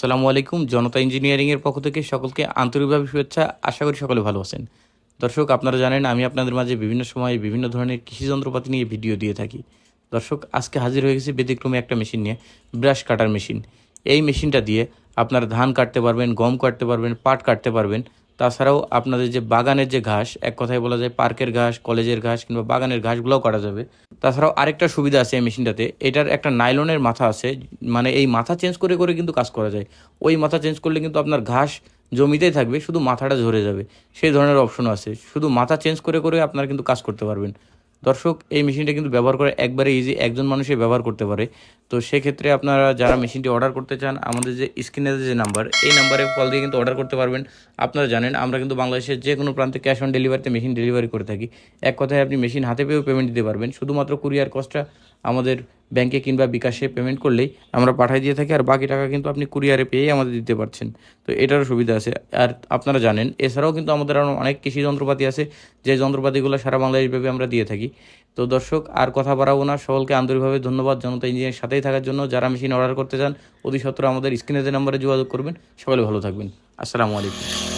আসসালামু আলাইকুম, জনতা ইঞ্জিনিয়ারিংয়ের পক্ষ থেকে সকলকে আন্তরিকভাবে শুভেচ্ছা। আশা করি সকলে ভালো আছেন। দর্শক, আপনারা জানেন, আমি আপনাদের মাঝে বিভিন্ন সময়ে বিভিন্ন ধরনের কৃষি যন্ত্রপাতি নিয়ে ভিডিও দিয়ে থাকি। দর্শক, আজকে হাজির হয়ে গেছে ব্যতিক্রমে একটা মেশিন নিয়ে, ব্রাশ কাটার মেশিন। এই মেশিনটা দিয়ে আপনারা ধান কাটতে পারবেন, গম কাটতে পারবেন, পাট কাটতে পারবেন তাছাড়াও আপনাদের যে বাগানের যে ঘাস, এক কথায় বলা যায় পার্কের ঘাস, কলেজের ঘাস কিংবা বাগানের ঘাসগুলোও কাটা যাবে। তাছাড়াও আরেকটা সুবিধা আছে এই মেশিনটাতে, এটার একটা নাইলনের মাথা আছে মানে এই মাথা চেঞ্জ করে করে কিন্তু কাজ করা যায়। ওই মাথা চেঞ্জ করলে কিন্তু আপনার ঘাস জমিতেই থাকবে, শুধু মাথাটা ঝরে যাবে। সেই ধরনের অপশনও আছে, শুধু মাথা চেঞ্জ করে করে আপনারা কিন্তু কাজ করতে পারবেন। দর্শক, এই মেশিনটা কিন্তু ব্যবহার করে একবারে ইজি একজন মানুষই ব্যবহার করতে পারে। তো সেক্ষেত্রে আপনারা যারা মেশিনটি অর্ডার করতে চান, আমাদের যে স্ক্রিনের যে নাম্বার এই নাম্বারে কল দিয়ে কিন্তু অর্ডার করতে পারবেন। আপনারা জানেন, আমরা কিন্তু বাংলাদেশের যে কোনো প্রান্তে ক্যাশ অন ডেলিভারিতে মেশিন ডেলিভারি করে থাকি। এক কথায় আপনি মেশিন হাতে পেয়েও পেমেন্ট দিতে পারবেন। শুধুমাত্র কুরিয়ার কস্টটা আমাদের ব্যাংকে কিংবা বিকাশে পেমেন্ট করলেই আমরা পাঠিয়ে দিয়ে থাকি আর বাকি টাকা কিন্তু আপনি কুরিয়ারে পেয়েই আমাদের দিতে পারছেন। তো এটারও সুবিধা আছে। আর আপনারা জানেন, এছাড়াও কিন্তু আমাদের আরও অনেক কৃষি যন্ত্রপাতি আছে, যে যন্ত্রপাতিগুলো সারা বাংলাদেশব্যাপী আমরা দিয়ে থাকি। তো দর্শক, আর কথা বাড়াবো না। সকলকে আন্তরিকভাবে ধন্যবাদ। জনতা ইঞ্জিনিয়ার সাথেই থাকার জন্য যারা মেশিন অর্ডার করতে চান, অতি সত্ত্বর আমাদের স্ক্রিনে যে নাম্বারে যোগাযোগ করবেন। সকলে ভালো থাকবেন। আসসালামু আলাইকুম।